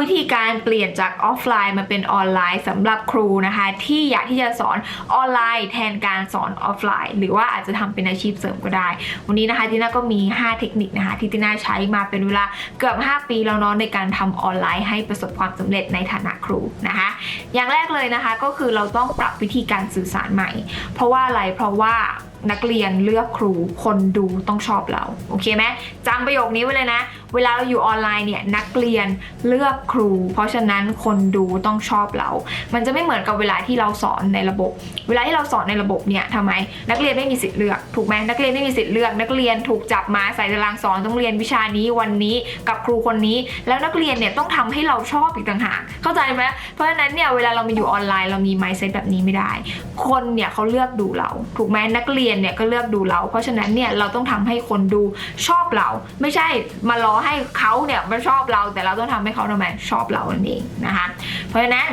วิธีการเปลี่ยนจากออฟไลน์มาเป็นออนไลน์สำหรับครูนะคะ ที่อยากที่จะสอนออนไลน์แทนการสอนออฟไลน์ หรือว่าอาจจะทำเป็นอาชีพเสริมก็ได้ วันนี้นะคะติน่าก็มี 5 เทคนิคนะคะ ที่ติน่าใช้มาเป็นเวลาเกือบ 5 ปีแล้วเนาะในการทำออนไลน์ให้ประสบความสำเร็จในฐานะครูนะคะ อย่างแรกเลยนะคะก็คือเราต้องปรับวิธีการสื่อสารใหม่ เพราะว่าอะไรเพราะว่า นักเรียนเลือกครูคนดูต้องชอบเรา โอเคไหมจำประโยคนี้ไว้เลยนะ เวลาเราอยู่ออนไลน์เนี่ยนักเรียนเลือกครู เพราะฉะนั้นคนดูต้องชอบเรา มันจะไม่เหมือนกับเวลาที่เราสอนในระบบ เวลาที่เราสอนในระบบเนี่ยทำไม นักเรียนไม่มีสิทธิ์เลือกถูกไหมนักเรียนไม่มีสิทธิ์เลือก นักเรียนถูกจับมาใส่ตารางสอนต้องเรียนวิชานี้วันนี้กับครูคนนี้ แล้วนักเรียนเนี่ยต้องทำให้เราชอบอีกต่างหากเข้าใจไหมเพราะฉะนั้นเนี่ยเวลาเรามาอยู่ออนไลน์เรามี mindset แบบนี้ไม่ได้ คนเนี่ยเขาเลือกดูเรา ถูกไหมนักเรียนเนี่ยก็เลือกดูเรา เพราะฉะนั้นเนี่ยเราต้องทำให้คนดูชอบเรา ไม่ใช่มารอให้เขาเนี่ยมาชอบเรา แต่เราต้องทำให้เขาทำไมชอบเรานั่นเองนะคะ เพราะฉะนั้น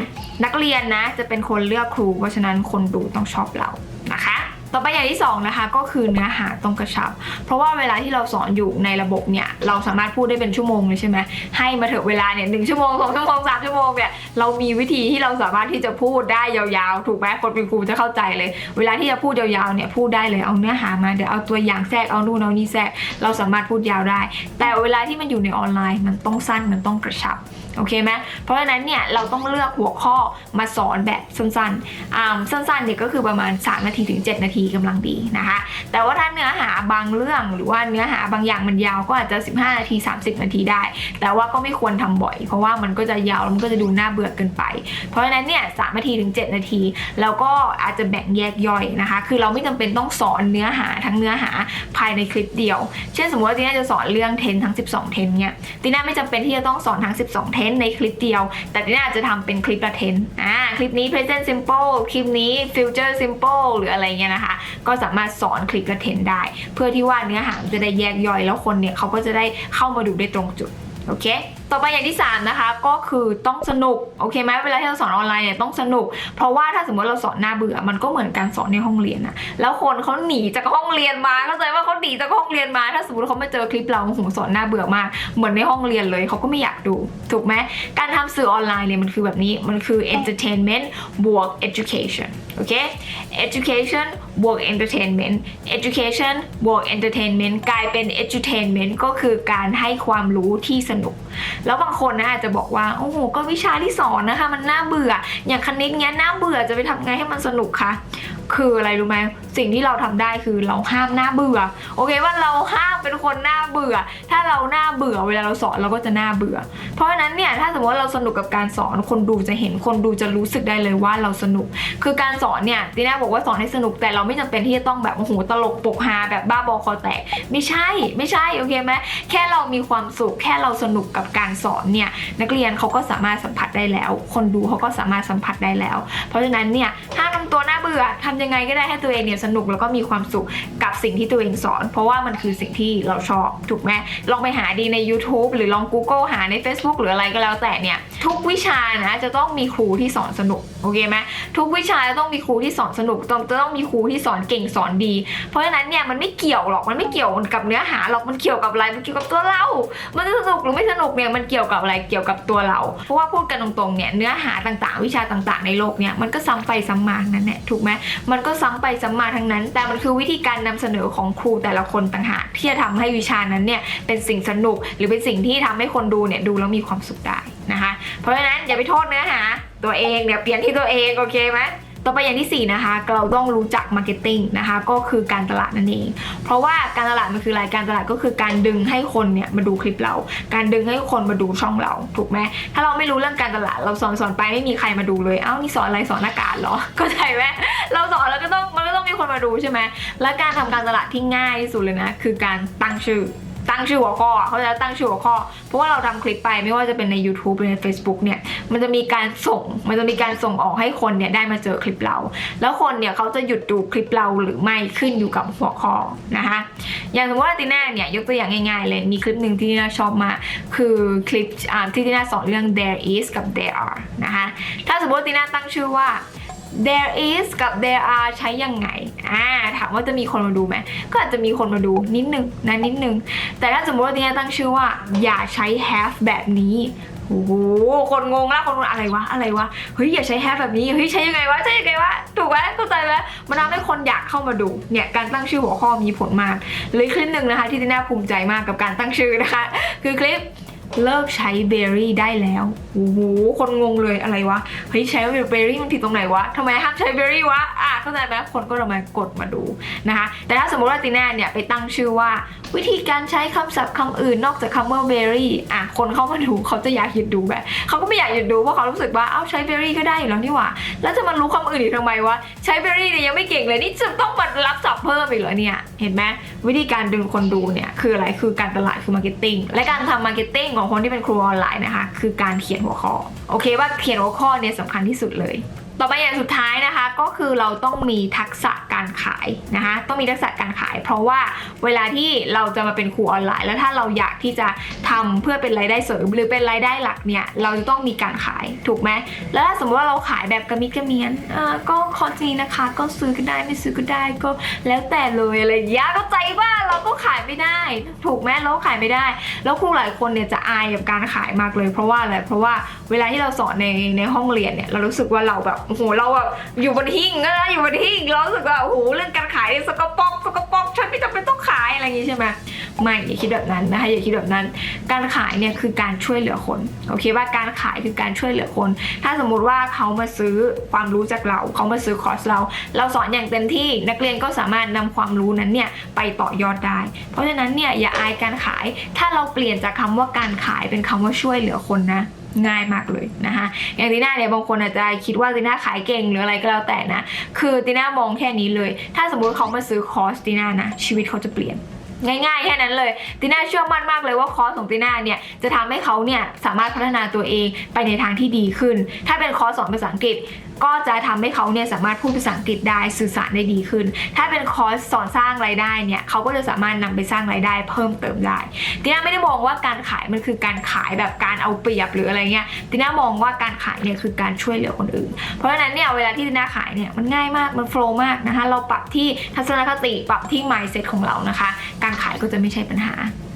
นักเรียนนะจะเป็นคนเลือกครู เพราะฉะนั้นคนดูต้องชอบเรา ต่อไปอย่างที่สองนะคะก็คือเนื้อหาต้องกระชับ เพราะว่าเวลาที่เราสอนอยู่ในระบบเนี่ยเราสามารถพูดได้เป็นชั่วโมงเลยใช่ไหมให้มาเถอะเวลาเนี่ยหนึ่งชั่วโมงสองชั่วโมงสามชั่วโมงเนี่ยเรามีวิธีที่เราสามารถที่จะพูดได้ยาวๆ ถูกไหมคนเป็นครูจะเข้าใจเลย เวลาที่จะพูดยาวๆเนี่ยพูดได้เลยเอาเนื้อหามาเดี๋ยวเอาตัวอย่างแทรกเอานู่นเอานี่แทรกเราสามารถพูดยาวได้ แต่เวลาที่มันอยู่ในออนไลน์มันต้องสั้นมันต้องกระชับโอเคไหมเพราะฉะนั้นเนี่ยเราต้องเลือกหัวข้อมาสอนแบบสั้นๆอ่าสั้นๆเนี่ยก็คือประมาณ 3 นาทีถึง 7 นาทีกำลังดีนะคะ แต่ว่าถ้าเนื้อหา บางเรื่องหรือว่าเนื้อหาบางอย่างมันยาวก็อาจจะ 15 นาที 30 นาทีได้ แต่ว่าก็ไม่ควรทำบ่อย เพราะว่ามันก็จะยาวแล้วมันก็จะดูน่าเบื่อเกินไป เพราะฉะนั้นเนี่ยสนาทีถึง 7 นาที แล้วก็อาจจะแบ่งแยกย่อยนะคะ คือเราไม่จำเป็นต้องสอนเนื้อหาทั้งเนื้อหาภายในคลิปเดียว เช่นสมมติว่าตีน่าจะสอนเรื่องเทนทั้ง 12 เทนเนี่ยตีน่าไม่จำเป็นที่จะต้องสอนทั้ง 12 เทนในคลิปเดียว แต่ตีน่าอาจจะทำเป็นคลิปละเทนอ่าคลิปนี้ present simple คลิปนี้ future simple หรืออะไรเงี้ยนะคะ ก็สามารถสอนคลิปละเทนได้เพื่อที่ว่าเนื้อหาจะได้แยกย่อยแล้วคนเนี่ยเขาก็จะได้เข้ามาดูได้ตรงจุดโอเค ต่อไปอย่างที่ 3 นะคะ ก็คือต้องสนุก โอเคไหมเวลาที่เราสอนออนไลน์เนี่ยต้องสนุก เพราะว่าถ้าสมมติเราสอนหน้าเบื่อ มันก็เหมือนการสอนในห้องเรียนอะแล้วคนเขาหนีจากห้องเรียนมา เข้าใจว่าเขาหนีจากห้องเรียนมา ถ้าสมมติเขามาเจอคลิปเราโอ้โหสอนหน้าเบื่อมาก เหมือนในห้องเรียนเลย เขาก็ไม่อยากดู ถูกไหม การทำสื่อออนไลน์เนี่ยมันคือแบบนี้ มันคือ entertainment บวก education โอเค education บวก entertainment education บวก entertainment กลายเป็น edutainment ก็คือการให้ความรู้ที่สนุก แล้วบางคนนะอาจจะบอกว่า โอ้โห ก็วิชาที่สอนนะคะ มันน่าเบื่อ อย่างคณิตเงี้ยน่าเบื่อจะไปทำไงให้มันสนุกคะ คืออะไรรู้ไหมสิ่งที่เราทำได้คือเราห้ามหน้าเบื่อ โอเคว่าเราห้ามเป็นคนหน้าเบื่อ ถ้าเราหน้าเบื่อเวลาเราสอนเราก็จะหน้าเบื่อ เพราะฉะนั้นเนี่ยถ้าสมมติว่าเราสนุกกับการสอนคนดูจะเห็นคนดูจะรู้สึกได้เลยว่าเราสนุก คือการสอนเนี่ยตีน่าบอกว่าสอนให้สนุกแต่เราไม่จำเป็นที่จะต้องแบบโอ้โหตลกปกฮาแบบบ้าบอคอแตกไม่ใช่ไม่ใช่โอเคไหมแค่เรามีความสุขแค่เราสนุกกับการสอนเนี่ยนักเรียนเขาก็สามารถสัมผัสได้แล้ว คนดูเขาก็สามารถสัมผัสได้แล้ว เพราะฉะนั้นเนี่ยถ้าตัวน่าเบื่อทำยังไงก็ได้ให้ตัวเองเนี่ยสนุกแล้วก็มีความสุขกับสิ่งที่ตัวเองสอน เพราะว่ามันคือสิ่งที่เราชอบถูกไหมลองไปหาดีใน YouTube หรือลอง Google หาใน Facebook หรืออะไรก็แล้วแต่เนี่ยทุกวิชานะจะต้องมีครูที่สอนสนุกโอเคไหมทุกวิชาจะต้องมีครูที่สอนสนุกต้องจะต้องมีครูที่สอนเก่งสอนดี เพราะฉะนั้นเนี่ยมันไม่เกี่ยวหรอกมันไม่เกี่ยวกับเนื้อหาหรอกมันเกี่ยวกับอะไรมันเกี่ยวกับตัวเรา มันจะสนุกหรือไม่สนุกเนี่ยมันเกี่ยวกับอะไรเกี่ยวกับตัวเรา เพราะว่าพูดกันตรงๆเนี่ยเนื้อหาต่างๆ วิชาต่างๆ ในโลกเนี่ยมันก็ซ้ำไปซ้ำมาทั้งนั้นแหละถูกไหมมันก็ซ้ำไปซ้ำมาทั้งนั้น แต่มันคือวิธีการนำเสนอของครูแต่ละคนต่างหากที่จะทำให้วิชานั้นเนี่ยเป็นสิ่งสนุก หรือเป็นสิ่งที่ทำให้คนดูเนี่ยดูแล้วมีความสุขได้นะคะ เพราะฉะนั้นอย่าไปโทษเนื้อหาตัวเองเนี่ยเปลี่ยนที่ตัวเองโอเคไหม ต่อไปอย่างที่ 4 นะคะ เราต้องรู้จักมาร์เก็ตติ้งนะคะ ก็คือการตลาดนั่นเอง เพราะว่าการตลาดมันคืออะไรการตลาดก็คือการดึงให้คนเนี่ยมาดูคลิปเรา การดึงให้คนมาดูช่องเราถูกไหมถ้าเราไม่รู้เรื่องการตลาดเราสอนสอนไปไม่มีใครมาดูเลย เอ้านี่สอนอะไรสอนหน้ากากเหรอเข้าใจไหมเราสอนแล้วก็ต้องมันก็ต้องมีคนมาดูใช่ไหมและการทำการตลาดที่ง่ายที่สุดเลยนะคือการตั้งชื่อ ตั้งชื่อหัวข้อเขาจะตั้งชื่อหัวข้อ เพราะว่าเราทำคลิปไปไม่ว่าจะเป็นใน YouTube หรือใน Facebook เนี่ยมันจะมีการส่งมันจะมีการส่งออกให้คนเนี่ยได้มาเจอคลิปเรา แล้วคนเนี่ยเขาจะหยุดดูคลิปเราหรือไม่ขึ้นอยู่กับหัวข้อนะคะอย่างสมมติว่าตีน่าเนี่ยยกตัวอย่างง่ายๆเลยมีคลิปหนึ่งที่ตีน่าชอบมากคือคลิปที่ตีน่าสอนเรื่อง there is กับ there are นะคะถ้าสมมติตีน่าตั้งชื่อว่า there is กับ there are ใช้ยังไง อ่า ถามว่าจะมีคนมาดูไหม ก็อาจจะมีคนมาดูนิดนึงนะนิดนึง แต่ถ้าสมมติว่าทีนี้ตั้งชื่อว่า อย่าใช้ have แบบนี้โอ้โห คนงงละคนอะไรวะ อะไรวะ เฮ้ย อย่าใช้แฮชแบบนี้ เฮ้ย ใช้ยังไงวะ ใช้ยังไงวะ ถูกไหมเข้าใจไหมมันทำให้คนอยากเข้ามาดู เนี่ย การตั้งชื่อหัวข้อมีผลมาก เลยคลิปหนึ่งนะคะ ที่ที่น่าภูมิใจมากกับการตั้งชื่อนะคะ คือคลิป เลิกใช้เบอร์รี่ได้แล้วโอ้โหคนงงเลยอะไรวะ เฮ้ยใช้เบอร์รี่มันผิดตรงไหนวะทำไมห้ามใช้เบอร์รี่วะ อะเข้าใจไหมคนก็เลยมากดมาดูนะคะ แต่ถ้าสมมติว่าตีน่าเนี่ยไปตั้งชื่อว่า วิธีการใช้คำศัพท์คำอื่นนอกจากคำว่า berry อะคนเข้ามาดูเขาจะอยากหยุดดูแบบเขาก็ไม่อยากหยุดดูเพราะเขารู้สึกว่าเอ้าใช้ berry ก็ได้อยู่แล้วนี่หว่า แล้วจะมารู้คำอื่นอีกทำไมวะ ใช้ berry เนี่ยยังไม่เก่งเลยนี่จะต้องมารับศัพท์เพิ่มอีกเหรอเนี่ย เห็นไหมวิธีการดึงคนดูเนี่ยคืออะไร คือการตลาดคือ marketing และการทำ marketing ของคนที่เป็นครูออนไลน์นะคะ คือการเขียนหัวข้อ โอเคว่าเขียนหัวข้อเนี่ยสำคัญที่สุดเลย ต่อไปอย่างสุดท้ายนะคะก็คือเราต้องมีทักษะการขายนะคะต้องมีทักษะการขาย เพราะว่าเวลาที่เราจะมาเป็นครูออนไลน์ แล้วถ้าเราอยากที่จะทำเพื่อเป็นรายได้เสริมหรือเป็นรายได้หลักเนี่ยเราจะต้องมีการขายถูกไหมแล้วถ้าสมมติว่าเราขายแบบกระมิดกระเมียนอ่าก็คอร์สนี้นะคะก็ซื้อก็ได้ไม่ซื้อก็ได้ก็แล้วแต่เลยอะไรอย่างเงี้ยเข้าใจว่าเราก็ขายไม่ได้ ถูกไหมเราขายไม่ได้ แล้วครูหลายคนเนี่ยจะอายกับการขายมากเลย เพราะว่าอะไรเพราะว่าเวลาที่เราสอนในในห้องเรียนเนี่ยเรารู้สึกว่าเราแบบโอ้โหเราแบบอยู่บนหิ้งก็นะอยู่บนหิ้งเรารู้สึกว่าโอ้โหเรื่องการขายเนี่ยสกปรกสกปรกฉันไม่จำเป็นต้องขายอะไรอย่างงี้ใช่ไหมไม่อย่าคิดแบบนั้นนะคะอย่าคิดแบบนั้น การขายเนี่ยคือการช่วยเหลือคนโอเคว่าการขายคือการช่วยเหลือคน ถ้าสมมุติว่าเขามาซื้อความรู้จากเราเขามาซื้อคอร์สเรา เราสอนอย่างเต็มที่นักเรียนก็สามารถนำความรู้นั้นเนี่ยไปต่อยอดได้ เพราะฉะนั้นเนี่ยอย่าอายการขาย ถ้าเราเปลี่ยนจากคำว่าการขายเป็นคำว่าช่วยเหลือคนนะ ง่ายมากเลยนะคะอย่างตีน่าเนี่ยบางคนอาจจะคิดว่าตีน่าขายเก่งหรืออะไรก็แล้วแต่นะ คือตีน่ามองแค่นี้เลย ถ้าสมมติเขามาซื้อคอร์สตีน่านะชีวิตเขาจะเปลี่ยนง่ายๆ แค่นั้นเลยตีน่าเชื่อมั่นมากเลยว่าคอร์สของตีน่าเนี่ยจะทำให้เขาเนี่ยสามารถพัฒนาตัวเองไปในทางที่ดีขึ้น ถ้าเป็นคอร์สสอนภาษาอังกฤษ ก็จะทำให้เขาเนี่ยสามารถพูดภาษาอังกฤษได้สื่อสารได้ดีขึ้น ถ้าเป็นคอร์สสอนสร้างรายได้เนี่ยเขาก็จะสามารถนำไปสร้างรายได้เพิ่มเติมได้ตีน่าไม่ได้มองว่าการขายมันคือการขายแบบการเอาเปรียบหรืออะไรเงี้ยตีน่ามองว่าการขายเนี่ยคือการช่วยเหลือคนอื่น เพราะฉะนั้นเนี่ยเวลาที่ตีน่าขายเนี่ยมันง่ายมากมันโฟล์มากนะคะเราปรับที่ทัศนคติปรับที่ mindset ของเรานะคะ การขายก็จะไม่ใช่ปัญหา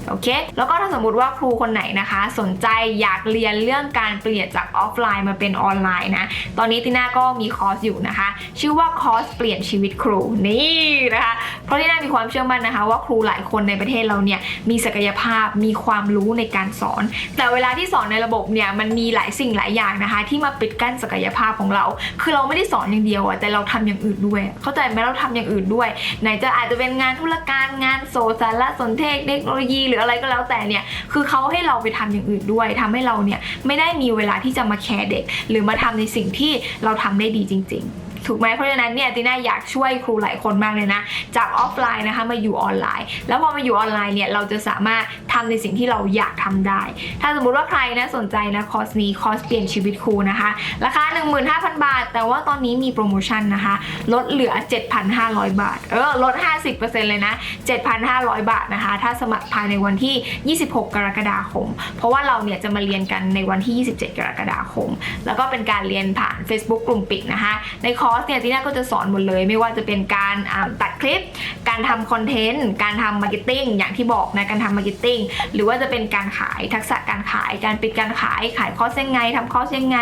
โอเค แล้วก็ถ้าสมมติว่าครูคนไหนนะคะ สนใจอยากเรียนเรื่องการเปลี่ยนจากออฟไลน์มาเป็นออนไลน์นะ ตอนนี้ติน่าก็มีคอร์สอยู่นะคะ ชื่อว่าคอร์สเปลี่ยนชีวิตครูนี่นะคะ เพราะติน่ามีความเชื่อมั่นนะคะ ว่าครูหลายคนในประเทศเราเนี่ยมีศักยภาพมีความรู้ในการสอน แต่เวลาที่สอนในระบบเนี่ยมันมีหลายสิ่งหลายอย่างนะคะ ที่มาปิดกั้นศักยภาพของเรา คือเราไม่ได้สอนอย่างเดียวอะแต่เราทำอย่างอื่นด้วย เข้าใจไหมเราทำอย่างอื่นด้วย ไหนจะอาจจะเป็นงานธุรการงานโซสารสนเทศเทคโนโลยีหรืออะไรก็แล้วแต่เนี่ยคือเขาให้เราไปทำอย่างอื่นด้วยทำให้เราเนี่ยไม่ได้มีเวลาที่จะมาแคร์เด็ก หรือมาทำในสิ่งที่เราทำได้ดีจริง ๆ ถูกไหมเพราะฉะนั้นเนี่ยตีน่าอยากช่วยครูหลายคนมากเลยนะ จากออฟไลน์นะคะมาอยู่ออนไลน์ แล้วพอมาอยู่ออนไลน์เนี่ยเราจะสามารถทำในสิ่งที่เราอยากทำได้ ถ้าสมมุติว่าใครนะสนใจนะคอร์สนี้คอร์สเปลี่ยนชีวิตครูนะคะ ราคา 15,000 บาท แต่ว่าตอนนี้มีโปรโมชั่นนะคะ ลดเหลือ 7,500 บาท เออลด 50%เลยนะ 7,500 บาทนะคะ ถ้าสมัครภายในวันที่ 26 กรกฎาคม เพราะว่าเราเนี่ยจะมาเรียนกันในวันที่ 27 กรกฎาคม แล้วก็เป็นการเรียนผ่าน Facebook กลุ่มปิดนะคะ ในคอร์สเนี่ยทีน่าก็จะสอนหมดเลย ไม่ว่าจะเป็นการตัดคลิป การทำคอนเทนต์ การทำมาร์เก็ตติ้งอย่างที่บอกนะการทำมาร์เก็ตติ้งหรือว่าจะเป็นการขายทักษะการขายการปิดการขายขายคอร์สยังไงทำคอร์สยังไง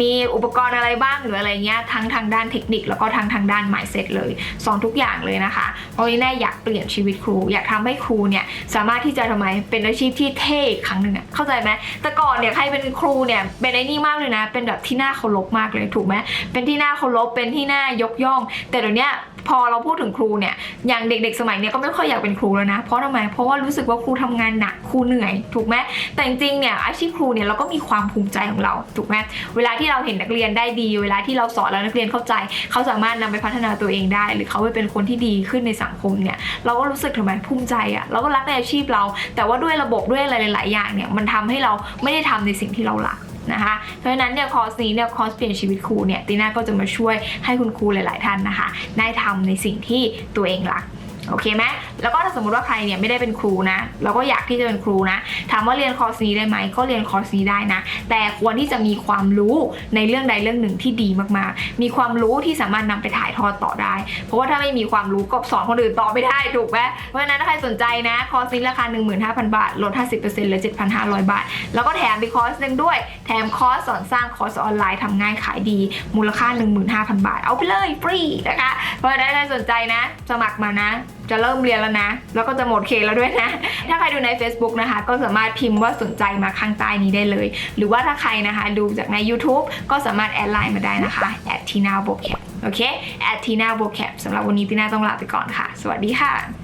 มีอุปกรณ์อะไรบ้างหรืออะไรเงี้ยทั้งทางด้านเทคนิคแล้วก็ทั้งทางด้าน mindset เลยสอนทุกอย่างเลยนะคะเพราะว่าแน่อยากเปลี่ยนชีวิตครู อยากทำให้ครูเนี่ยสามารถที่จะทำไมเป็นอาชีพที่เท่ครั้งหนึ่งอะเข้าใจไหมแต่ก่อนเนี่ยใครเป็นครูเนี่ยเป็นไอ้นี่มากเลยนะ เป็นแบบที่น่าเคารพมากเลยถูกไหมเป็นที่น่าเคารพเป็นที่น่ายกย่อง แต่เดี๋ยวนี้พอเราพูดถึงครูเนี่ยอย่างเด็ก ๆ สมัยเนี้ยก็ไม่ค่อยอยากเป็นครูแล้วนะ เพราะทำไมเพราะว่ารู้สึกว่าครูทำงานหนักครูเหนื่อยถูกไหมแต่จริงๆเนี่ยอาชีพครูเนี่ยเราก็มีความภูมิใจของเราถูกไหมเวลาที่เราเห็นนักเรียนได้ดี เวลาที่เราสอนแล้วนักเรียนเข้าใจ เขาสามารถนำไปพัฒนาตัวเองได้ หรือเขาไปเป็นคนที่ดีขึ้นในสังคมเนี่ยเราก็รู้สึกทำไมภูมิใจอะเราก็รักในอาชีพเรา แต่ว่าด้วยระบบด้วยอะไรหลาย ๆ อย่างเนี่ยมันทำให้เราไม่ได้ทำในสิ่งที่เรารัก นะคะ เพราะฉะนั้นเนี่ยคอร์สนี้เนี่ยคอร์สเปลี่ยนชีวิตครูเนี่ยตีน่าก็จะมาช่วยให้คุณครูหลาย ๆ ท่านนะคะ ได้ทำในสิ่งที่ตัวเองรัก โอเคไหมแล้วก็ถ้าสมมติว่าใครเนี่ยไม่ได้เป็นครูนะแล้วก็อยากที่จะเป็นครูนะ ถามว่าเรียนคอร์สนี้ได้ไหมก็เรียนคอร์สนี้ได้นะ แต่ควรที่จะมีความรู้ในเรื่องใดเรื่องหนึ่งที่ดีมากๆ มีความรู้ที่สามารถนำไปถ่ายทอดต่อได้ เพราะว่าถ้าไม่มีความรู้ก็สอนคนอื่นต่อไม่ได้ถูกไหมเพราะฉะนั้นถ้าใครสนใจนะคอร์สนี้ราคา 15,000 บาท ลด 50%เหลือ 7,500 บาท แล้วก็แถมอีกคอร์สหนึ่งด้วย แถมคอร์สสอนสร้างคอร์สออนไลน์ทำง่ายขายดี มูลค่า 15,000 บาท เอาไปเลยฟรีนะคะ เพราะฉะนั้นใครสนใจนะ สมัครมานะ จะเริ่มเรียนแล้วนะ แล้วก็จะหมดเคแล้วด้วยนะ ถ้าใครดูใน Facebook นะคะ ก็สามารถพิมพ์ว่าสนใจมาข้างใต้นี้ได้เลย หรือว่าถ้าใครนะคะ ดูจากใน YouTube ก็สามารถแอดไลน์มาได้นะคะแอดทีนาโบแคปโอเคแอดทีนาโบแคปสำหรับวันนี้ติน่าต้องลาไปก่อนค่ะ สวัสดีค่ะ